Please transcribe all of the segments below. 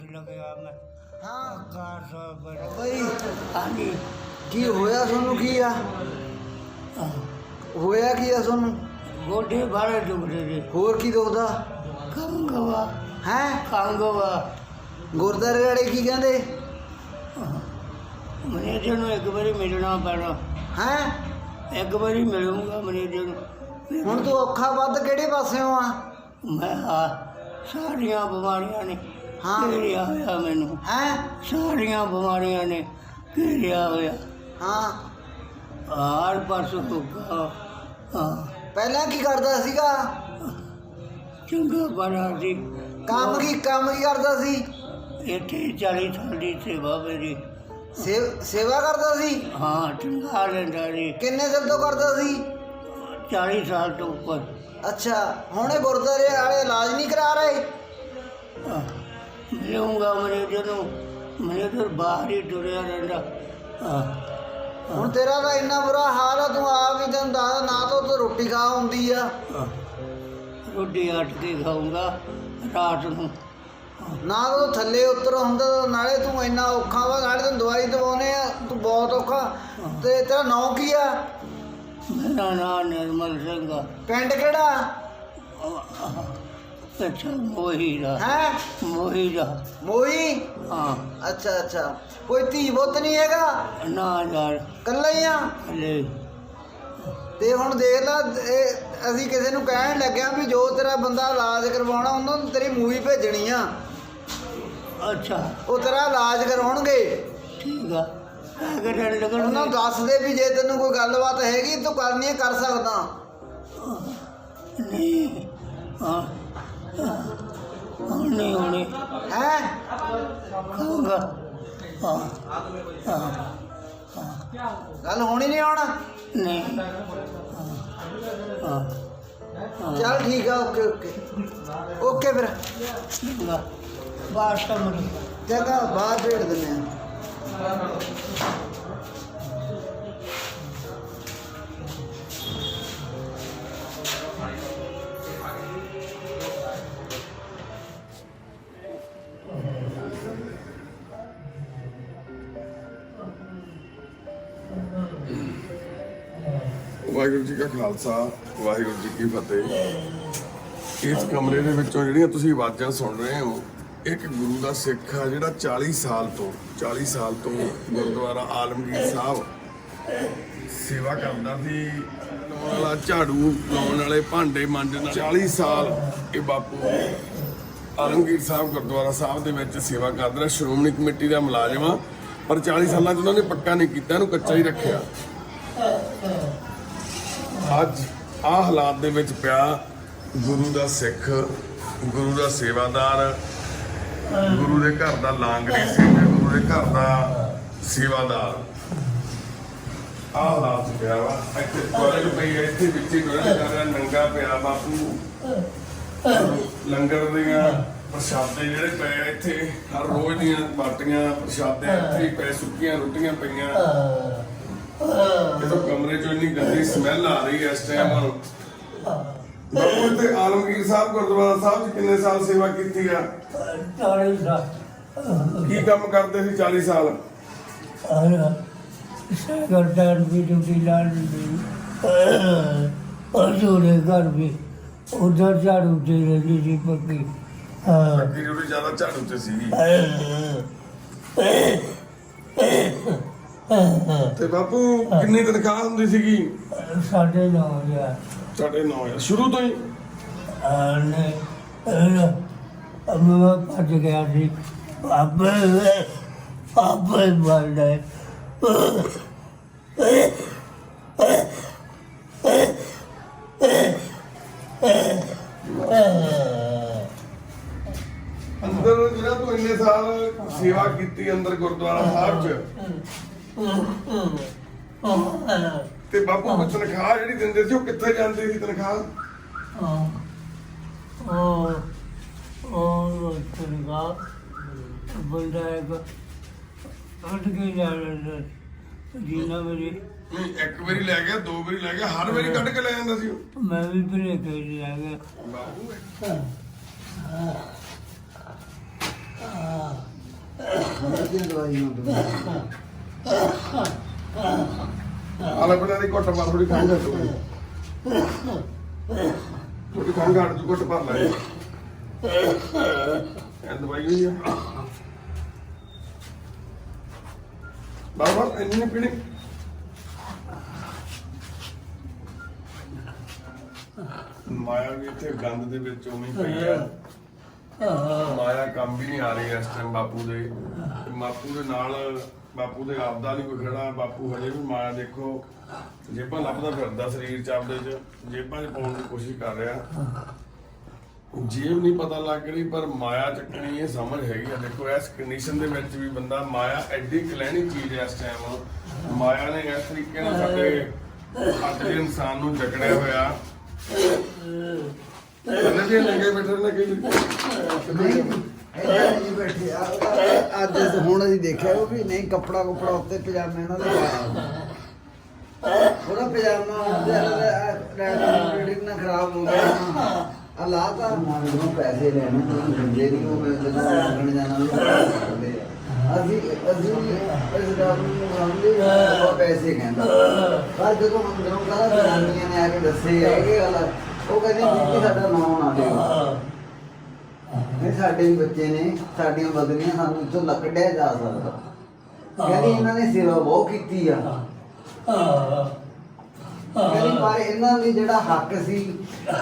ਚੋਟ ਲੱਗਿਆ ਮੈਂ। ਹਾਂ। ਕਾਰ ਸਾਹਿਬ ਬਈ ਹਾਂਜੀ। ਕੀ ਹੋਇਆ ਤੁਹਾਨੂੰ ਕੀ ਆ? ਹੋਇਆ ਕੀ ਆ ਤੁਹਾਨੂੰ? ਗੋਡੇ ਬਾਰੇ ਦੁਖਦੇ ਜੀ। ਹੋਰ ਕੀ ਦੁਖਦਾ? ਕੰਗਵਾ। ਹੈ? ਕੰਗਵਾ। ਗੁਰਦਾਰੇ ਵਾਲੇ ਕੀ ਕਹਿੰਦੇ? ਮੈਨੇਜਰ ਨੂੰ ਇੱਕ ਵਾਰੀ ਮਿਲਣਾ ਪੈਣਾ। ਹੈ? ਇੱਕ ਵਾਰੀ ਮਿਲੂੰਗਾ ਮੈਨੇਜਰ ਨੂੰ। ਹੁਣ ਤੂੰ ਔਖਾ ਵੱਧ ਕਿਹੜੇ ਪਾਸਿਓਂ ਆ? ਮੈਂ ਆ ਸਾਰੀਆਂ ਬਿਮਾਰੀਆਂ ਨੇ। ਹਾਂ। ਘੇਰਿਆ ਹੋਇਆ ਮੈਨੂੰ। ਹੈ? ਸਾਰੀਆਂ ਬਿਮਾਰੀਆਂ ਨੇ ਘੇਰਿਆ ਹੋਇਆ। ਹਾਂ। ਹਰ ਪਾਸੋਂ ਧੋਖਾ ਹਾਂ। ਪਹਿਲਾਂ ਕੀ ਕਰਦਾ ਸੀਗਾ? ਚੰਗਾ ਬਣਾ ਸੀ। ਕੰਮ ਕੀ ਕੰਮ ਕੀ ਕਰਦਾ ਸੀ? ਇੱਥੇ 40 ਸਾਲ ਦੀ ਸੇਵਾ ਮੇਰੀ। ਸੇਵ- ਸੇਵਾ ਕਰਦਾ ਸੀ? ਹਾਂ ਚੰਗਾ ਲੈਂਦਾ ਜੀ ਕਿੰਨੇ ਦਿਨ ਤੋਂ ਕਰਦਾ ਸੀ? 40 ਸਾਲ ਤੋਂ ਉੱਪਰ। ਅੱਛਾ ਹੁਣ ਇਹ ਗੁਰਦਾਰੇ ਵਾਲੇ ਇਲਾਜ ਨਹੀਂ ਕਰਾ ਰਹੇ? ਹਾਂ, ਮਿਲੂੰਗਾ ਮੈਨੇਜਰ ਨੂੰ। ਮੈਨੇਜਰ ਬਾਹਰ ਹੀ ਤੁਰਿਆ ਰਹਿੰਦਾ। ਹੁਣ ਤੇਰਾ ਤਾਂ ਇੰਨਾ ਬੁਰਾ ਹਾਲ ਆ ਤੂੰ ਆਪ ਹੀ ਤੈਨੂੰ ਦੱਸ ਨਾ ਤਾਂ ਤੂੰ ਰੋਟੀ ਖਾ ਹੁੰਦੀ ਆ। ਰੋਟੀ ਅੱਟ ਕੇ ਖਾਊਂਗਾ ਰਾਤ ਨੂੰ। ਨਾ ਤਾਂ ਤੂੰ ਥੱਲੇ ਉਤਰ ਹੁੰਦਾ ਨਾਲੇ ਤੂੰ ਇੰਨਾ ਔਖਾ ਵਾ ਨਾਲੇ ਤੈਨੂੰ ਦਵਾਈ ਦਵਾਉਨੇ ਆ ਤੂੰ ਬਹੁਤ ਔਖਾ। ਤੇ ਤੇਰਾ ਨਾਂ ਕੀ ਆ? ਮੇਰਾ ਨਾਮ ਨਿਰਮਲ ਸਿੰਘ ਆ। ਪਿੰਡ ਕਿਹੜਾ? ਅੱਛਾ ਮੋਹੀ ਦਾ। ਹੈ? ਮੋਹੀ ਦਾ। ਮੋਈ ਹਾਂ। ਅੱਛਾ ਅੱਛਾ। ਕੋਈ ਧੀ ਪੁੱਤ ਨਹੀਂ ਹੈਗਾ? ਨਾ ਯਾਰ। ਕੱਲਾ ਹੀ ਆ? ਲੈ ਤੇ ਹੁਣ ਦੇਖ ਲੈ ਇਹ ਅਸੀਂ ਕਿਸੇ ਨੂੰ ਕਹਿਣ ਲੱਗਿਆ ਵੀ ਜੋ ਤੇਰਾ ਬੰਦਾ ਇਲਾਜ ਕਰਵਾਉਣਾ ਉਹਨਾਂ ਨੂੰ ਤੇਰੀ ਮੂਵੀ ਭੇਜਣੀ ਆ। ਅੱਛਾ। ਉਹ ਤੇਰਾ ਇਲਾਜ ਕਰਾਉਣਗੇ। ਠੀਕ ਆ। ਅਗਰ ਲੱਗਣ ਉਹਨਾਂ ਨੂੰ ਦੱਸ ਦੇ ਵੀ ਜੇ ਤੈਨੂੰ ਕੋਈ ਗੱਲਬਾਤ ਹੈਗੀ ਤੂੰ ਕਰਨੀ ਹੈ ਕਰ ਸਕਦਾ। ਨਹੀਂ। ਹਾਂ। ਨਹੀਂ ਹੋਣੀ ਹੈ? ਖਾਊਂਗਾ ਹਾਂ ਹਾਂ ਗੱਲ ਹੋਣੀ ਨਹੀਂ ਹੁਣ? ਨਹੀਂ। ਹਾਂ ਚੱਲ ਠੀਕ ਆ ਓਕੇ ਓਕੇ। ਓਕੇ ਫਿਰ। ਬਾਸ ਕਮਰੀ ਜਗਾ ਬਾਹਰ ਭੇੜ ਦਿੰਦੇ ਆ। ਵਾਹਿਗੁਰੂ ਜੀ ਕਾ ਖਾਲਸਾ, ਵਾਹਿਗੁਰੂ ਜੀ ਕੀ ਫਤਿਹ। ਇਸ ਕਮਰੇ ਦੇ ਵਿੱਚੋਂ ਜਿਹੜੀਆਂ ਤੁਸੀਂ ਆਵਾਜ਼ਾਂ ਸੁਣ ਰਹੇ ਹੋ, ਇੱਕ ਗੁਰੂ ਦਾ ਸਿੱਖ ਆ ਜਿਹੜਾ 40 ਸਾਲ ਤੋਂ 40 ਸਾਲ ਤੋਂ ਗੁਰਦੁਆਰਾ ਆਲਮਗੀਰ ਸਾਹਿਬ ਸੇਵਾ ਕਰਦਾ ਸੀ। ਲਾਉਣ ਵਾਲਾ ਝਾੜੂ, ਲਾਉਣ ਵਾਲੇ ਭਾਂਡੇ ਮਾਂਜਣ ਵਾਲੇ। 40 ਸਾਲ ਇਹ ਬਾਪੂ ਆਲਮਗੀਰ ਸਾਹਿਬ ਗੁਰਦੁਆਰਾ ਸਾਹਿਬ ਦੇ ਵਿੱਚ ਸੇਵਾ ਕਰਦਾ ਸ਼੍ਰੋਮਣੀ ਕਮੇਟੀ ਦਾ ਮੁਲਾਜ਼ਮ ਆ। ਪਰ 40 ਸਾਲਾਂ 'ਚ ਉਹਨਾਂ ਨੇ ਪੱਕਾ ਨਹੀਂ ਕੀਤਾ, ਇਹਨੂੰ ਕੱਚਾ ਹੀ ਰੱਖਿਆ। ਅੱਜ ਆ ਹਾਲਾਤ ਦੇ ਵਿੱਚ ਪਿਆ ਗੁਰੂ ਦਾ ਸਿੱਖ, ਗੁਰੂ ਦਾ ਸੇਵਾਦਾਰ, ਗੁਰੂ ਦੇ ਘਰ ਦਾ ਲਾਂਗੜੀ ਸਿੰਘ, ਗੁਰੂ ਦੇ ਘਰ ਦਾ ਸੇਵਾਦਾਰ। ਆ ਹਾਲਾਤ ਪਿਆ ਵਾ। ਇੱਥੇ ਟੋਇਲਟ ਪਈ ਹੈ ਇੱਥੇ ਵਿੱਚ ਹੀ ਟੋਇਲਟ ਕਰ ਰਿਹਾ, ਨੰਗਾ ਪਿਆ ਬਾਪੂ। ਲੰਗਰ ਦੀਆਂ ਪ੍ਰਸ਼ਾਦੇ ਜਿਹੜੇ ਪਏ ਆ ਇੱਥੇ, ਹਰ ਰੋਜ਼ ਦੀਆਂ ਬਾਟੀਆਂ ਪ੍ਰਸ਼ਾਦੇ, ਇੱਥੇ ਪਏ, ਸੁੱਕੀਆਂ ਰੋਟੀਆਂ ਪਈਆਂ। ਜਦੋਂ ਕਮਰੇ ਚੋਂ ਇੰਨੀ ਗੰਦੀ ਸਮੈਲ ਆ ਰਹੀ ਹੈ ਇਸ ਟਾਈਮ ਬਾਪੂ ਇੱਥੇ ਆਲਮਗੀਰ ਸਾਹਿਬ ਗੁਰਦੁਆਰਾ ਸਾਹਿਬ 'ਚ ਕਿੰਨੇ ਸਾਲ ਸੇਵਾ ਕੀਤੀ ਆ? ਤਾਰੇ ਦਾ ਕੀ ਕੰਮ ਕਰਦੇ ਸੀ 40 ਸਾਲ? ਸੈਕਟਰ ਵੀ ਡਿਊਟੀ ਲਾ ਲਈ ਅਜੂਰੇ ਘਰ ਵੀ ਉਧਰ ਝਾੜੂ ਦੇ ਰਹੀ ਸੀ ਪੱਕੀ। ਹਾਂ। ਅੱਗੇ ਜਿਹੜੀ ਜ਼ਿਆਦਾ ਝਾੜੂ ਤੇ ਸੀਗੀ। ਤੇ ਬਾਪੂ ਕਿੰਨੀ ਤਨਖਾਹ ਹੁੰਦੀ ਸੀਗੀ? ਸਾਡੇ ਨਾਲ ਗਿਆ ਸਾਡੇ 9000 ਸ਼ੁਰੂ ਤੋਂ ਹੀ? ਨੇ ਅਮਾ ਭੱਜ ਗਿਆ ਸੀ। ਆਪੇ ਆਪੇ ਬਲਦੇ ਅੰਦਰ ਜਿਹੜਾ ਤੂੰ ਇੰਨੇ ਸਾਲ ਸੇਵਾ ਕੀਤੀ ਅੰਦਰ ਗੁਰਦੁਆਰਾ ਸਾਹਿਬ 'ਚ ਤੇ ਬਾਪੂ ਨੂੰ ਤਨਖਾਹ ਜਿਹੜੀ ਦਿੰਦੇ ਸੀ ਉਹ ਕਿੱਥੇ ਜਾਂਦੀ ਸੀ ਤਨਖਾਹ ਉਹ ਉਹ ਚੰਗਾ ਬੰਦਾ ਇੱਕ ਉੱਠ ਕੇ ਜਾ ਰਿਹਾ ਜੀਨਾ ਮੇਰੀ ਨਹੀਂ, ਇੱਕ ਵਾਰੀ ਲੈ ਗਿਆ ਦੋ ਵਾਰੀ ਲੈ ਗਿਆ ਹਰ ਵਾਰੀ ਕੱਢ ਕੇ ਲੈ ਜਾਂਦਾ ਸੀ ਉਹ ਮੈਂ ਵੀ ਬਰੇ ਕੇ ਜਾ ਗਿਆ ਬਾਪੂ ਇਹਦੀਆਂ ਦਵਾਈਆਂ ਤੋਂ ਆਲੇ ਬਣਾ ਦੀ ਘੁੱਟ ਮਾਰ ਥੋੜੀ ਖੰਘ ਹਟੂ ਥੋੜੀ ਖੰਘ ਹਟ ਜੂ ਘੁੱਟ ਭਰ ਮਾਇਆ ਵੀ ਇੱਥੇ ਗੰਦ ਦੇ ਵਿੱਚ ਉਵੇਂ ਪਈ ਆ। ਮਾਇਆ ਕੰਮ ਵੀ ਨਹੀਂ ਆ ਰਹੀ ਇਸ ਟਾਈਮ ਬਾਪੂ ਦੇ। ਬਾਪੂ ਦੇ ਨਾਲ ਬਾਪੂ ਦੇ ਆਪਦਾ ਨਹੀਂ ਕੋਈ ਖੜਾ ਬਾਪੂ ਹਜੇ ਵੀ ਮਾਇਆ ਦੇਖੋ। ਜੇਬਾਂ ਲੱਭਦਾ ਫਿਰਦਾ ਸਰੀਰ ਚ ਆਪਦੇ ਚ ਜੇਬਾਂ 'ਚ ਪਾਉਣ ਦੀ ਕੋਸ਼ਿਸ਼ ਕਰ ਰਿਹਾ। ਜੇਬ ਨਹੀਂ ਪਤਾ ਲੱਗ ਰਹੀ ਪਰ ਮਾਇਆ ਚੱਕਣੀ ਇਹ ਸਮਝ ਹੈਗੀ ਆ। ਦੇਖੋ ਇਸ ਕੰਡੀਸ਼ਨ ਦੇ ਵਿੱਚ ਵੀ ਬੰਦਾ ਮਾਇਆ ਐਡੀ ਕਲੈਣੀ ਚੀਜ਼ ਹੈ ਇਸ ਟਾਈਮ ਮਾਇਆ ਨੇ ਇਸ ਤਰੀਕੇ ਨਾਲ ਸਾਡੇ ਅੱਜ ਦੇ ਇਨਸਾਨ ਨੂੰ ਜਕੜਿਆ ਹੋਇਆ। ਇਹਨਾਂ ਦੇ ਲੱਗੇ ਬੈਠੇ ਨੇ ਕਿ ਨਹੀਂ ਇੱਥੇ ਨਹੀਂ ਬੈਠੇ ਆ ਉਹਦਾ- ਅੱਜ ਅਸੀਂ- ਹੁਣ ਅਸੀਂ ਦੇਖਿਆ ਉਹ ਵੀ ਨਹੀਂ, ਕੱਪੜਾ ਕੁਪੜਾ ਉੱਤੇ ਪਜਾਮੇ ਨਾਲ ਹੀ ਪਾਇਆ ਉਹਦਾ ਪਜਾਮਾ ਉਹਦੇ ਰੈਡਿੰਗ ਨਾਲ ਖਰਾਬ ਹੋ ਗਿਆ ਅੱਲਾਹ ਦਾ ਨੂੰ ਪੈਸੇ ਲੈਣੇ ਤੁਸੀਂ ਗੰਜੇ ਨਹੀਂ ਉਹ ਮੈਂ ਜਦੋਂ ਲੱਗਣ ਜਾਣਾ ਵੀ ਪੈਸੇ ਕਰਦੇ ਆ। ਅਸੀਂ ਅਸੀਂ ਇਸ ਗੱਲ ਨੂੰ ਮੰਨਦੇ ਉਹ ਪੈਸੇ ਕਹਿੰਦਾ। ਪਰ ਜਦੋਂ ਅੰਦਰੋਂ ਕਹਦਾ ਜਨਾਨੀਆਂ ਨੇ ਆ ਕੇ ਦੱਸੇ ਹੈਗੇ ਗੱਲ ਉਹ ਕਹਿੰਦੇ ਬੀਬੀ ਸਾਡਾ ਨਾਮ ਨਾ ਲਿਓ ਇਹ ਸਾਡੇ ਵੀ ਬੱਚੇ ਨੇ ਸਾਡੀਆਂ ਬਦਲੀਆਂ ਸਾਨੂੰ ਇੱਥੋਂ ਲੱਕੜਿਆ ਜਾ ਸਕਦਾ। ਕਹਿੰਦੀ ਇਹਨਾਂ ਨੇ ਸੇਵਾ ਬਹੁਤ ਕੀਤੀ ਆ। ਕਹਿੰਦੀ ਪਰ ਇਹਨਾਂ ਲਈ ਜਿਹੜਾ ਹੱਕ ਸੀ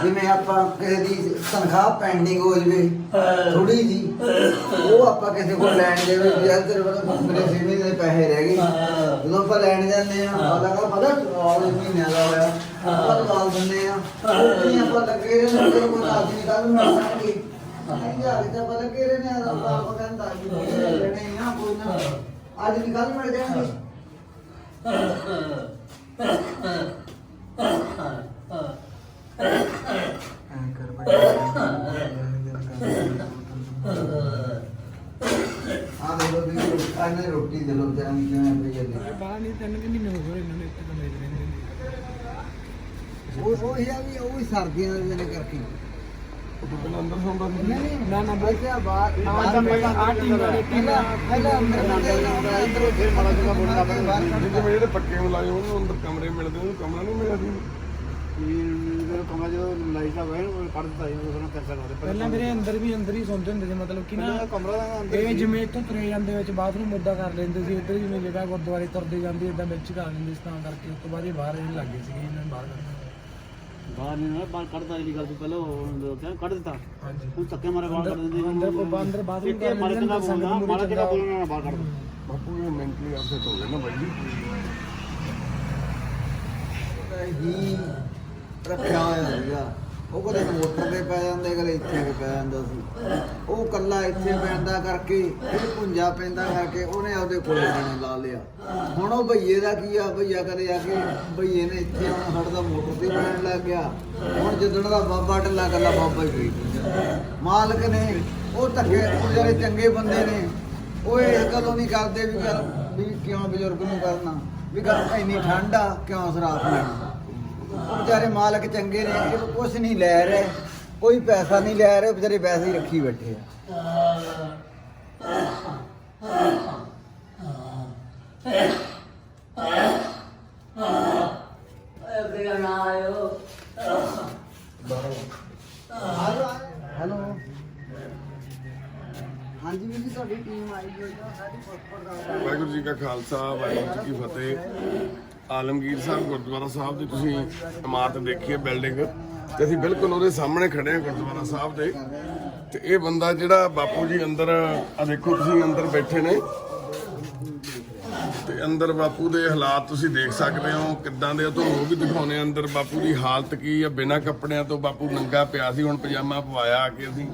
ਜਿਵੇਂ ਆਪਾਂ ਕਿਸੇ ਦੀ ਤਨਖਾਹ ਪੈਂਡਿੰਗ ਹੋ ਜਵੇ ਥੋੜੀ ਜੀ ਉਹ ਆਪਾਂ ਕਿਸੇ ਕੋਲ ਲੈਣ ਦੇਵੇ ਯਾਰ ਤੇਰੇ ਕੋਲ ਮੇਰੇ ਸੇਵੇਂ ਦੇ ਪੈਸੇ ਰਹਿ ਗਏ। ਜਦੋਂ ਆਪਾਂ ਲੈਣ ਜਾਂਦੇ ਆ ਆਪਾਂ ਲਗਾ ਪਤਾ ਆਲ ਮਹੀਨਿਆਂ ਦਾ ਹੋਇਆ ਆਪਾਂ ਲਗਾ ਦਿੰਦੇ ਆ ਉਹ ਨਹੀਂ ਆਪਾਂ ਲੱਗੇ ਰਹੇ ਨੇ ਕੋਲ ਆਦਮੀ ਕੱਲ ਨੂੰ ਆਣਗੇ ਅੱਜ ਨਿਕਲ ਮਿਲ ਜਾਣਗੇ ਆ ਦੇ ਲੋ ਵੀ ਆਨੇ ਰੋਟੀ ਦੇ ਲੋ ਜਾਂ ਕਿਵੇਂ ਪਈ ਜਾਂਦੀ ਬਾਹਰ ਨਹੀਂ ਤਿੰਨ ਕਿ ਮਹੀਨੇ ਹੋ ਗਏ ਇਹਨਾਂ ਨੇ ਇੱਥੇ ਕਮਰੇ 'ਚ ਰਹਿੰਦੇ ਉਹ ਉਹ ਇਹ ਆ ਵੀ ਉਹ ਵੀ ਸਰਦੀਆਂ ਦੇ ਦਿਨ ਕਰਕੇ ਅੰਦਰ ਸੌਂਦਾ ਸੀ ਨਾ ਨਾ ਬੱਚਾ ਬਾਹਰ ਆਹ ਤਾਂ ਪਹਿਲਾਂ ਆਹ ਟੀਮ ਵਾਲੇ ਟੀਮ ਪਹਿਲਾਂ ਪਹਿਲਾਂ ਅੰਦਰ ਅੰਦਰ ਅੰਦਰ ਫਿਰ ਮਾੜਾ ਜਿਹਾ ਬੋਲਣਾ ਪੈਂਦਾ ਜਿਵੇਂ ਜਿਹੜੇ ਪੱਕੇ ਮਲਾਏ ਉਹਨੂੰ ਅੰਦਰ ਕਮਰੇ ਮਿਲਦੇ ਉਹਨੂੰ ਕਮਰਾ ਨਹੀਂ ਮਿਲਿਆ ਸੀ ਕਮਰਾ ਜਦੋਂ ਲਾਈਟ ਦਾ ਵੈਨ ਕੱਢ ਦਿੱਤਾ ਸੀ ਉਹਨੂੰ ਪੈਸਾ ਲਾਉਂਦੇ ਪਹਿਲਾਂ ਮੇਰੇ ਅੰਦਰ ਵੀ ਅੰਦਰ ਹੀ ਸੌਂਦੇ ਹੁੰਦੇ ਸੀ। ਮਤਲਬ ਕਿ ਨਾ ਇਹ ਜਿਵੇਂ ਇੱਥੋਂ ਤੁਰੇ ਜਾਂਦੇ ਵਿੱਚ ਬਾਥਰੂਮ ਮੁੱਦਾ ਕਰ ਲੈਂਦੇ ਸੀ ਇੱਧਰ ਜਿਵੇਂ ਜਗ੍ਹਾ ਗੁਰਦੁਆਰੇ ਤੁਰਦੇ ਜਾਂਦੇ ਇਦਾਂ ਵਿੱਚ ਕਰ ਲੈਂਦੇ ਸੀ ਤਾਂ ਕਰਕੇ ਉਸ ਤੋਂ ਬਾਅਦ ਇਹ ਬਾਹਰ ਰਹਿਣ ਲੱਗ ਗਏ ਸੀਗੇ ਇਹਨਾਂ ਬਾਹਰ ਬਾਹਰ ਨਹੀਂ ਨਾ ਬਾਹਰ ਕੱਢਦਾ ਇਹ ਗੱਲ ਤੋਂ ਪਹਿਲਾਂ ਉਹ ਕਹਿੰਦਾ ਕੱਢ ਦਿੱਤਾ। ਹਾਂਜੀ। ਹੁਣ ਧੱਕੇ ਮਾਰੇ ਬਾਹਰ ਕੱਢ ਦਿੰਦੇ ਅੰਦਰ ਉਹ ਅੰਦਰ ਬਾਥਰੂਮ ਇੱਥੇ ਕਰ ਮਾਰੇ ਲੈਂਦੇ ਕਿੰਨਾ ਨੇ ਬੋਲਣਾ ਕਿੰਨਾ ਚੰਗਾ ਬੋਲਣਾ ਬਾਹਰ ਕੱਢ ਦਿੰਦੇ। ਬਾਪੂ ਇਹ ਮੈਂਟਲੀ ਅਪਸੈਟ ਹੋ ਗਏ ਨਾ ਬਾਈ ਜੀ। ਹੀ ਰੱਖਿਆ ਹੋਇਆ ਸੀਗਾ। ਉਹ ਕਦੇ ਮੋਟਰ ਤੇ ਪੈ ਜਾਂਦੇ, ਕਦੇ ਇੱਥੇ ਵੀ ਪੈ ਜਾਂਦਾ ਸੀ। ਉਹ ਕੱਲਾ ਇੱਥੇ ਪੈਂਦਾ ਕਰਕੇ ਫਿਰ ਪੁੰਜਾ ਪੈਂਦਾ ਕਰਕੇ ਉਹਨੇ ਆਪਦੇ ਕੋਲੇ ਜਾਣੇ ਲਾ ਲਿਆ। ਹੁਣ ਉਹ ਭਈਏ ਦਾ ਕੀ ਆ? ਭਈਆ ਕਦੇ ਆ ਕੇ ਭਈਏ ਨੇ ਇੱਥੇ ਆਉਣਾ ਸਾਡਾ ਤਾਂ ਮੋਟਰ ਤੇ ਪੈਣ ਲੱਗ ਗਿਆ। ਹੁਣ ਜਿੱਦਣ ਦਾ ਬਾਬਾ ਢੱਲਾ ਕੱਲਾ ਬਾਬਾ ਹੀ ਪਈ ਮਾਲਕ ਨੇ ਉਹ ਧੱਕੇ, ਉਹ ਜਿਹੜੇ ਚੰਗੇ ਬੰਦੇ ਨੇ, ਉਹ ਇਹ ਗੱਲੋਂ ਨਹੀਂ ਕਰਦੇ ਵੀ ਕਰ ਵੀ ਕਿਉਂ ਬਜ਼ੁਰਗ ਨੂੰ ਕਰਨਾ? ਵੀ ਗੱਲ ਇੰਨੀ ਠੰਡ ਆ, ਕਿਉਂ ਸਰਾਫ ਲੈਣਾ? ਉਹ ਵਿਚਾਰੇ ਮਾਲਕ ਚੰਗੇ ਨੇ ਇਹ ਕੁਝ ਨਹੀਂ ਲੈ ਰਹੇ ਕੋਈ ਪੈਸਾ ਨਹੀਂ ਲੈ ਰਹੇ ਵਿਚਾਰੇ ਪੈਸੇ ਹੀ ਰੱਖੀ ਬੈਠੇ ਆ। ਹੈਲੋ ਹਾਂਜੀ ਵੀਰ ਜੀ ਤੁਹਾਡੀ ਟੀਮ ਆਈ ਹੋਈ ਹੈ ਸਾਡੀ ਪਾਸਪੋਰਟ ਵਾਹਿਗੁਰੂ ਜੀ ਕਾ ਖਾਲਸਾ ਵਾਹਿਗੁਰੂ ਜੀ ਕੀ ਫਤਿਹ। ਆਲਮਗੀਰ ਸਾਹਿਬ ਗੁਰਦੁਆਰਾ ਸਾਹਿਬ ਦੀ ਤੁਸੀਂ ਇਮਾਰਤ ਦੇਖੀ ਹੈ ਬਿਲਡਿੰਗ। ਤੇ ਅਸੀਂ ਬਿਲਕੁਲ ਉਹਦੇ ਸਾਹਮਣੇ ਖੜੇ ਹਾਂ ਗੁਰਦੁਆਰਾ ਸਾਹਿਬ ਦੇ। ਤੇ ਇਹ ਬੰਦਾ ਜਿਹੜਾ ਬਾਪੂ ਜੀ ਅੰਦਰ ਆ ਦੇਖੋ ਤੁਸੀਂ ਅੰਦਰ ਬੈਠੇ ਨੇ। ਤੇ ਅੰਦਰ ਬਾਪੂ ਦੇ ਹਾਲਾਤ ਤੁਸੀਂ ਦੇਖ ਸਕਦੇ ਹੋ, ਕਿੱਦਾਂ ਦੇ ਆ ਤੁਹਾਨੂੰ ਉਹ ਵੀ ਦਿਖਾਉਣੇ ਆ ਅੰਦਰ ਬਾਪੂ ਦੀ ਹਾਲਤ ਕੀ ਆ, ਬਿਨਾਂ ਕੱਪੜਿਆਂ ਤੋਂ ਬਾਪੂ ਨੰਗਾ ਪਿਆ ਸੀ, ਹੁਣ ਪਜਾਮਾ ਪਵਾਇਆ ਆ ਕੇ ਅਸੀਂ।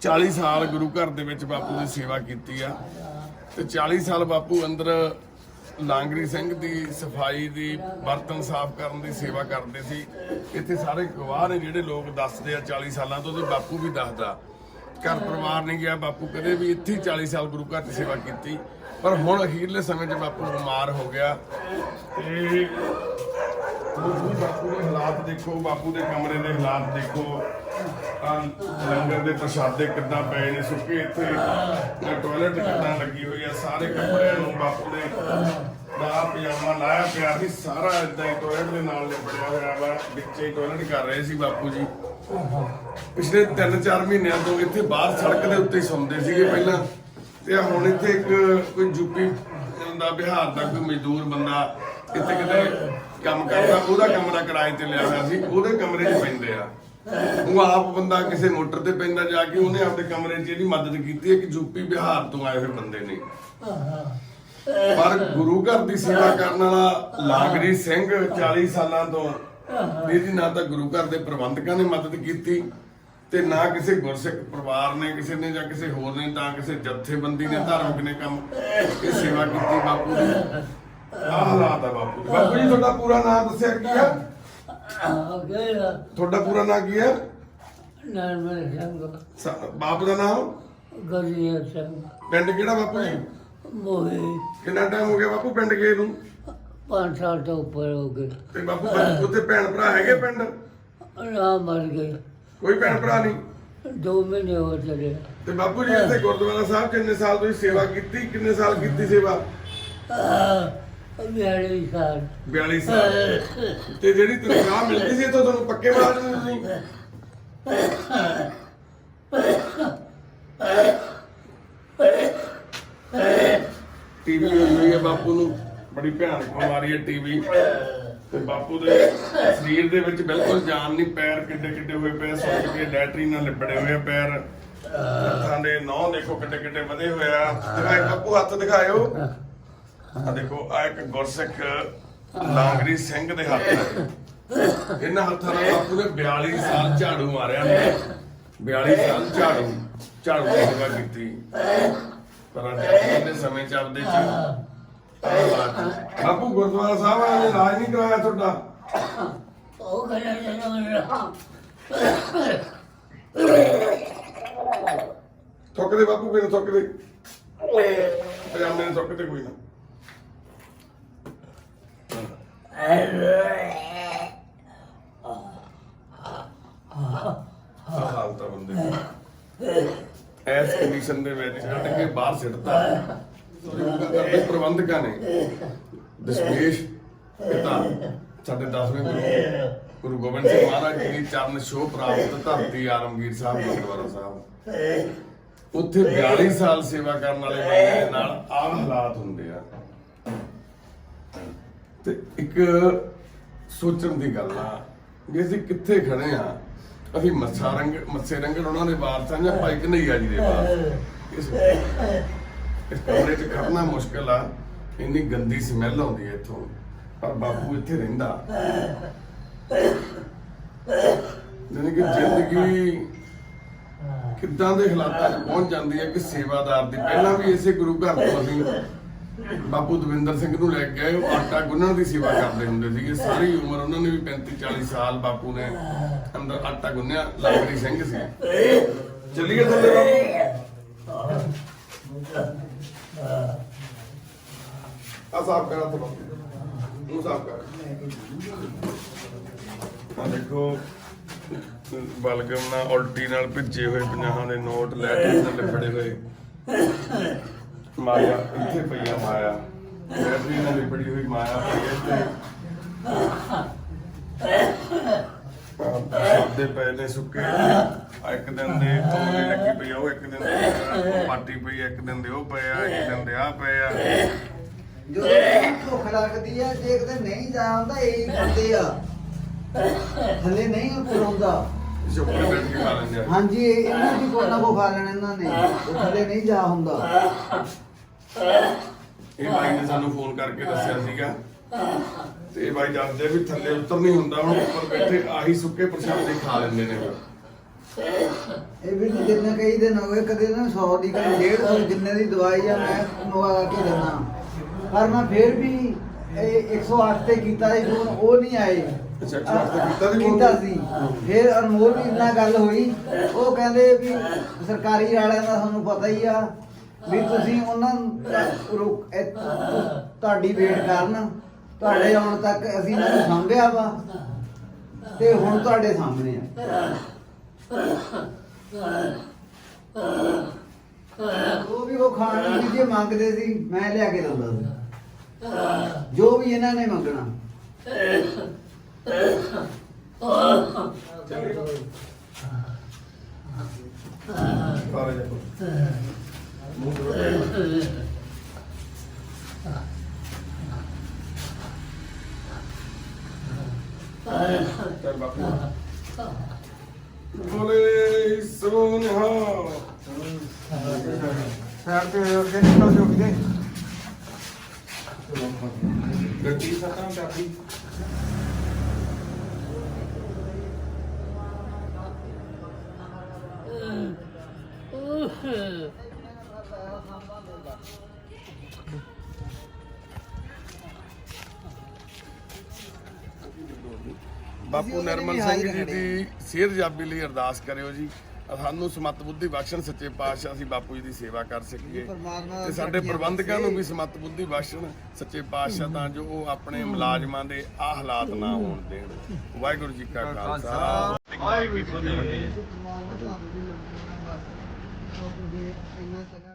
40 ਸਾਲ ਗੁਰੂ ਘਰ ਦੇ ਵਿੱਚ ਬਾਪੂ ਦੀ ਸੇਵਾ ਕੀਤੀ ਆ। ਤੇ 40 ਸਾਲ ਬਾਪੂ ਅੰਦਰ ਲਾਂਗਰੀ ਸਿੰਘ ਦੀ ਸਫ਼ਾਈ ਦੀ ਬਰਤਨ ਸਾਫ਼ ਕਰਨ ਦੀ ਸੇਵਾ ਕਰਦੇ ਸੀ। ਇੱਥੇ ਸਾਰੇ ਗਵਾਹ ਨੇ ਜਿਹੜੇ ਲੋਕ ਦੱਸਦੇ ਆ 40 ਸਾਲਾਂ ਤੋਂ ਤੇ ਬਾਪੂ ਵੀ ਦੱਸਦਾ। ਘਰ ਪਰਿਵਾਰ ਨਹੀਂ ਗਿਆ, ਬਾਪੂ ਕਦੇ ਵੀ ਇੱਥੇ ਹੀ 40 ਸਾਲ ਗੁਰੂ ਘਰ ਦੀ ਸੇਵਾ ਕੀਤੀ। ਪਰ ਹੁਣ ਅਖੀਰਲੇ ਸਮੇਂ 'ਚ ਬਾਪੂ ਬਿਮਾਰ ਹੋ ਗਿਆ। ਤੇ ਬਾਪੂ ਦੇ ਹਾਲਾਤ ਦੇਖੋ, ਬਾਪੂ ਦੇ ਕਮਰੇ ਦੇ ਹਾਲਾਤ ਦੇਖੋ। ਆਹ ਲੰਗਰ ਦੇ ਪ੍ਰਸ਼ਾਦੇ ਕਿੱਦਾਂ ਪਏ ਨੇ, ਸੁੱਕੇ ਇੱਥੇ। ਟਾਇਲਟ ਕਿੱਦਾਂ ਲੱਗੀ ਹੋਈ ਆ, ਸਾਰੇ ਕੱਪੜੇ ਬਾਪੂ ਨੇ ਦਾ ਪਜਾਮਾ ਲਾਇਆ ਪਿਆ ਸੀ, ਸਾਰਾ ਇਦਾਂ ਹੀ ਟਾਇਲਟ ਦੇ ਨਾਲ ਲਿਪੜਿਆ ਹੋਇਆ ਵਾ, ਵਿੱਚੇ ਹੀ ਕਰ ਰਹੇ ਸੀ ਬਾਪੂ ਜੀ। ਪਿਛਲੇ 3-4 ਮਹੀਨਿਆਂ ਤੋਂ ਇੱਥੇ ਬਾਹਰ ਸੜਕ ਦੇ ਉੱਤੇ ਸੌਂਦੇ ਸੀਗੇ ਪਹਿਲਾਂ। ਤੇ ਹੁਣ ਇੱਥੇ ਇੱਕ ਕੋਈ ਯੂਪੀ ਦਾ ਬਿਹਾਰ ਦਾ ਕੋਈ ਮਜ਼ਦੂਰ ਬੰਦਾ ਇੱਥੇ ਕਿਤੇ ਕੰਮ ਕਰਦਾ, ਉਹਦਾ ਕਮਰਾ ਕਿਰਾਏ ਤੇ ਲਿਆ ਹੋਇਆ ਸੀ, ਉਹਦੇ ਕਮਰੇ 'ਚ ਪੈਂਦੇ ਆ। ਉਹ ਆਪ ਬੰਦਾ ਕਿਸੇ ਮੋਟਰ ਤੇ ਪੈਂਦਾ ਜਾ ਕੇ, ਉਹਨੇ ਆਪਣੇ ਕਮਰੇ 'ਚ ਇਹਦੀ ਮਦਦ ਕੀਤੀ ਹੈ ਯੂਪੀ ਬਿਹਾਰ ਤੋਂ ਆਏ ਹੋਏ ਬੰਦੇ ਨੇ। ਪਰ ਗੁਰੂ ਘਰ ਦੀ ਸੇਵਾ ਕਰਨ ਵਾਲਾ ਲਾਗਰੀ ਸਿੰਘ 40 ਸਾਲਾਂ ਤੋਂ ਇਹਦੀ ਨਾ ਤਾਂ ਗੁਰੂ ਘਰ ਦੇ ਪ੍ਰਬੰਧਕਾਂ ਨੇ ਮਦਦ ਕੀਤੀ ਤੇ ਨਾ ਕਿਸੇ ਗੁਰਸਿੱਖ ਪਰਿਵਾਰ ਨੇ ਕਿਸੇ ਨੇ ਜਾਂ ਕਿਸੇ ਹੋਰ ਨੇ ਤਾਂ ਕਿਸੇ ਜਥੇਬੰਦੀ ਨੇ ਧਾਰਮਿਕ ਨੇ ਕੰਮ ਇਹ ਸੇਵਾ ਕੀਤੀ ਬਾਪੂ ਦੀ। ਆਹ ਹਾਲਾਤ ਆ ਬਾਪੂ ਦੇ। ਬਾਪੂ ਜੀ ਤੁਹਾਡਾ ਪੂਰਾ ਨਾਮ ਦੱਸਿਆ ਕੀ ਆ? ਆ ਤੁਹਾਡਾ ਪੂਰਾ ਨਾਮ ਕੀ ਹੈ ਨਰਮਲ ਸਿੰਘ। ਸ- ਬਾਪ ਦਾ ਨਾਮ ਗਰੀਆ ਸਿੰਘ। ਪਿੰਡ ਕਿਹੜਾ ਬਾਪੂ ਜੀ? ਮੋਹੇ ਕਿੰਨਾ ਟਾਈਮ ਹੋ ਗਿਆ ਬਾਪੂ ਪਿੰਡ ਗਏ ਨੂੰ ਪੰਜ ਸਾਲ ਤੋਂ ਉੱਪਰ ਹੋ ਗਏ ਤੇ ਬਾਪੂ ਉੱਥੇ ਭੈਣ ਭਰਾ ਹੈਗੇ ਪਿੰਡ ਨਾ ਮਰ ਗਏ ਕੋਈ ਭੈਣ ਭਰਾ ਨਹੀਂ ਦੋ ਮਹੀਨੇ ਹੋ ਚਲੇ ਤੇ ਬਾਪੂ ਜੀ ਇੱਥੇ ਗੁਰਦੁਆਰਾ ਸਾਹਿਬ ਕਿੰਨੇ ਸਾਲ ਤੁਸੀਂ ਸੇਵਾ ਕੀਤੀ ਕਿੰਨੇ ਸਾਲ ਕੀਤੀ ਸੇਵਾ ਬਿਆਲੀ ਸਾਲ 42 ਸਾਲ ਤੇ ਜਿਹੜੀ ਤਨਖਾਹ ਮਿਲਦੀ ਸੀ ਇੱਥੋਂ ਤੁਹਾਨੂੰ ਪੱਕੇ ਮੁਲਾਜ਼ਮ ਸੀ ਤੁਸੀਂ ਟੀਵੀ ਹੋਈ ਹੋਈ ਹੈ ਬਾਪੂ ਨੂੰ, ਬੜੀ ਭਿਆਨਕ ਬਿਮਾਰੀ ਹੈ ਟੀਵੀ। ਤੇ ਬਾਪੂ ਦੇ ਸਰੀਰ ਦੇ ਵਿੱਚ ਬਿਲਕੁਲ ਜਾਨ ਨਹੀਂ, ਪੈਰ ਕਿੱਡੇ ਕਿੱਡੇ ਹੋਏ ਪਏ ਸੁੱਕ ਕੇ ਲੈਟਰੀਨ ਨਾਲ ਲਿਬੜੇ ਹੋਏ ਆ ਪੈਰ। ਹੱਥਾਂ ਦੇ ਨੌ ਦੇਖੋ ਕਿੱਡੇ ਕਿੱਡੇ ਵਧੇ ਹੋਏ ਆ। ਦਿਖਾਏ ਬਾਪੂ ਹੱਥ ਦਿਖਾਇਓ। ਆ ਦੇਖੋ ਆ ਇੱਕ ਗੁਰਸਿੱਖ ਲਾਂਗਰੀ ਸਿੰਘ ਦੇ ਹੱਥ ਇਹਨਾਂ ਹੱਥਾਂ ਨਾਲ ਬਾਪੂ ਨੇ 42 ਸਾਲ ਝਾੜੂ ਮਾਰਿਆ। 42 ਸਾਲ ਝਾੜੂ ਝਾੜੂ ਦੀ ਸੇਵਾ ਕੀਤੀ। ਅੱਜ ਦੇ ਸਮੇਂ ਚ ਆਪਦੇ ਚ ਬਾਪੂ ਗੁਰਦੁਆਰਾ ਸਾਹਿਬ ਵਾਲਿਆਂ ਨੇ ਇਲਾਜ ਨਹੀਂ ਕਰਾਇਆ ਤੁਹਾਡਾ? ਉਹ ਕਹਿੰਦਾ ਜਨਮ ਥੁੱਕ ਦੇ ਬਾਪੂ ਮੇਰੇ ਥੁੱਕ ਦੇ। ਪਜਾਮੇ ਨੇ ਥੁੱਕ ਤੇ ਕੋਈ ਨਾ। ਆਹ ਹਾਲਤ ਆ ਬੰਦੇ ਦੀ। ਐਸ ਕੰਡੀਸ਼ਨ ਦੇ ਵਿੱਚ ਕੱਢ ਕੇ ਬਾਹਰ ਸਿੱਟਤਾ। ਯੋਗਾ ਪ੍ਰਬੰਧਕਾਂ ਨੇ। ਦਸ਼ਮੇਸ਼ ਪਿਤਾ, ਸਾਡੇ 10ਵੇਂ ਗੁਰੂ ਗੁਰੂ ਗੋਬਿੰਦ ਸਿੰਘ ਮਹਾਰਾਜ ਜੀ ਦੀ ਚਰਨ ਛੋਹ ਪ੍ਰਾਪਤ ਧਰਤੀ ਆਲਮਗੀਰ ਸਾਹਿਬ, ਗੁਰਦੁਆਰਾ ਸਾਹਿਬ। ਉੱਥੇ 42 ਸਾਲ ਸੇਵਾ ਕਰਨ ਵਾਲੇ ਬੰਦੇ ਦੇ ਨਾਲ ਆਹ ਹਾਲਾਤ ਹੁੰਦੇ ਆ। ਤੇ ਇੱਕ ਸੋਚਣ ਦੀ ਗੱਲ ਆ ਵੀ ਅਸੀਂ ਕਿੱਥੇ ਖੜੇ ਆ? ਅਸੀਂ ਮੱਛਾ ਰੰਗ ਮੱਸੇ ਰੰਗਣ ਉਹਨਾਂ ਦੇ ਵਾਰਸਾਂ ਜਾਂ ਭਾਈ ਕਨਈਆ ਜੀ ਦੇ ਵਾਰਸ। ਇਸ ਇਸ ਕਮਰੇ 'ਚ ਖੜਨਾ ਮੁਸ਼ਕਲ ਆ, ਇੰਨੀ ਗੰਦੀ ਸਮੈਲ ਆਉਂਦੀ ਹੈ ਇੱਥੋਂ, ਪਰ ਬਾਪੂ ਇੱਥੇ ਰਹਿੰਦਾ। ਜਾਣੀ ਕਿ ਜ਼ਿੰਦਗੀ ਕਿੱਦਾਂ ਦੇ ਹਾਲਾਤਾਂ 'ਚ ਪਹੁੰਚ ਜਾਂਦੀ ਹੈ ਕਿ ਸੇਵਾਦਾਰ ਦੀ, ਪਹਿਲਾਂ ਵੀ ਇਸੇ ਗੁਰੂ ਘਰ ਤੋਂ ਅਸੀਂ ਬਾਪੂ ਦਵਿੰਦਰ ਸਿੰਘ ਨੂੰ ਲੈ ਕੇ ਗਏ ਉਹ ਆਟਾ ਗੁੰਨਣ ਦੀ ਸੇਵਾ ਕਰਦੇ ਹੁੰਦੇ ਸੀਗੇ। ਸਾਰੀ ਉਮਰ ਉਹਨਾਂ ਨੇ ਵੀ 35 40 ਸਾਲ ਬਾਪੂ ਨੇ ਅੰਦਰ ਆਟਾ ਗੁੰਨਿਆ ਲਾਗਰੀ ਸਿੰਘ ਸੀ। ਚੱਲੀਏ ਥੱਲੇ ਬਾਪੂ। ਆ ਸਾਫ਼ ਕਰਾ ਤੋ ਮੂੰਹ ਸਾਫ਼ ਕਰ। ਆ ਦੇਖੋ, ਬਲਗਮ ਨਾਲ ਉਲਟੀ ਨਾਲ ਭਿੱਜੇ ਹੋਏ ਪੰਜਾਹਾਂ ਦੇ ਨੋਟ ਲੈ ਕੇ ਥੱਲੇ ਫੜੇ ਹੋਏ। ਮਾਇਆ ਇੱਥੇ ਪਈਆ ਮਾਇਆ। ਲੈਟਰੀ ਨਾਲ ਲਿਬੜੀ ਹੋਈ ਮਾਇਆ ਪਈ ਇੱਥੇ। ਸਾਦੇ ਪਏ ਨੇ ਸੁੱਕੇ ਆ। ਇੱਕ ਦਿਨ ਦੇ ਤੋਲੇ ਲੱਗੀ ਪਈ ਆ ਉਹ ਇੱਕ ਦਿਨ ਦੇ ਪਾਟੀ ਪਈ ਆ, ਇੱਕ ਦਿਨ ਦੇ ਉਹ ਪਏ ਆ ਇੱਕ ਦਿਨ ਦੇ ਆ ਪਏ ਆ। ਜਦੋਂ ਭੁੱਖ ਲੱਗਦੀ ਹੈ ਜੇ ਕਿਤੇ ਨਹੀਂ ਜਾ ਹੁੰਦਾ ਇਹ ਬੰਦੇ ਆ। ਥੱਲੇ ਨਹੀਂ ਉੱਤਰ ਆਉਂਦਾ ਚੁੱਪ ਕੇ ਬੈਠ ਕੇ ਖਾ ਲੈਂਦੇ ਆ। ਹਾਂਜੀ ਇਹ- ਇਹਨਾਂ ਦੀ ਕੋਈ ਨਾ ਕੋਈ ਖਾ ਲੈਣਾ ਇਹਨਾਂ ਨੇ। ਉਹ ਥੱਲੇ ਨਹੀਂ ਜਾ ਹੁੰਦਾ। ਇਹ ਬਾਈ ਨੇ ਸਾਨੂੰ ਫੋਨ ਕਰਕੇ ਦੱਸਿਆ ਸੀਗਾ। ਤੇ ਬਾਈ ਦੱਸਦੇ ਵੀ ਥੱਲੇ ਉਤਰ ਨਹੀਂ ਹੁੰਦਾ ਹੁਣ ਉੱਪਰ ਬੈਠੇ ਆਹੀ ਸੁੱਕੇ ਪ੍ਰਸ਼ਾਦੇ ਖਾ ਲੈਂਦੇ ਨੇ ਇਹ ਵੀ ਜਿੰਨੇ ਕਈ ਦਿਨ ਹੋ ਗਏ ਕਦੇ ਨਾ 100 ਦੀ ਕਦੇ 150 ਜਿੰਨੇ ਦੀ ਦਵਾਈ ਆ ਮੈਂ ਮੰਗਾ ਕੇ ਦਿੰਦਾ। ਪਰ ਮੈਂ ਫੇਰ ਵੀ ਇਹ 108 ਤੇ ਕੀਤਾ ਸੀ ਫੋਨ ਉਹ ਨਹੀਂ ਆਏ। ਅੱਛਾ, 108 ਤੇ ਕੀਤਾ ਸੀ phone? ਕੀਤਾ ਸੀ। ਫਿਰ ਅਨਮੋਲ ਵੀ ਇੰਨਾ ਗੱਲ ਹੋਈ ਉਹ ਕਹਿੰਦੇ ਵੀ ਸਰਕਾਰੀ ਵਾਲਿਆਂ ਦਾ ਤੁਹਾਨੂੰ ਪਤਾ ਹੀ ਆ ਵੀ ਤੁਸੀਂ ਉਹਨਾਂ ਨੂੰ ਰੁਕ- ਇਹ ਤੁਹਾਡੀ ਵੇਟ ਕਰਨ। ਤੁਹਾਡੇ ਆਉਣ ਤੱਕ ਅਸੀਂ ਇਹਨਾਂ ਨੂੰ ਸਾਂਭਿਆ ਵਾ। ਤੇ ਹੁਣ ਤੁਹਾਡੇ ਸਾਹਮਣੇ ਆ। ਉਹ ਵੀ ਉਹ ਖਾਣ ਨੂੰ ਜੇ ਮੰਗਦੇ ਸੀ, ਮੈਂ ਲਿਆ ਕੇ ਦਿੰਦਾ ਸੀ। ਜੋ ਵੀ ਇਹਨਾਂ ਨੇ ਮੰਗਣਾ। ਬੋਲੇ ਸੋਨਹਾ ਸਾਈਡ ਤੇ ਹੋ ਕੇ ਨਿਕਲ ਜੋ ਕਿਤੇ ਗੱਡੀ ਸਤਾਂ ਚਾਬੀ ਬਾਪੂ ਨਰਮਲ ਸਿੰਘ ਜੀ ਦੀ ਸਿਹਤ ਜਾਬੀ ਲਈ ਅਰਦਾਸ ਕਰਿਓ ਜੀ। ਸਾਨੂੰ ਸਮਤ ਬੁੱਧੀ ਬਖਸ਼ਣ ਸੱਚੇ ਪਾਤਸ਼ਾਹ ਅਸੀਂ ਬਾਪੂ ਜੀ ਦੀ ਸੇਵਾ ਕਰ ਸਕੀਏ। ਤੇ ਸਾਡੇ ਪ੍ਰਬੰਧਕਾਂ ਨੂੰ ਵੀ ਸਮਤ ਬੁੱਧੀ ਬਖਸ਼ਣ ਸੱਚੇ ਪਾਤਸ਼ਾਹ ਤਾਂ ਜੋ ਉਹ ਆਪਣੇ ਮੁਲਾਜ਼ਮਾਂ ਦੇ ਆ ਹਾਲਾਤ ਨਾ ਹੋਣ ਦੇਣ। ਵਾਹਿਗੁਰੂ ਜੀ ਕਾ ਖਾਲਸਾ। ਵਾਹਿਗੁਰੂ ਜੀ ਕੀ ਫਤਿਹ।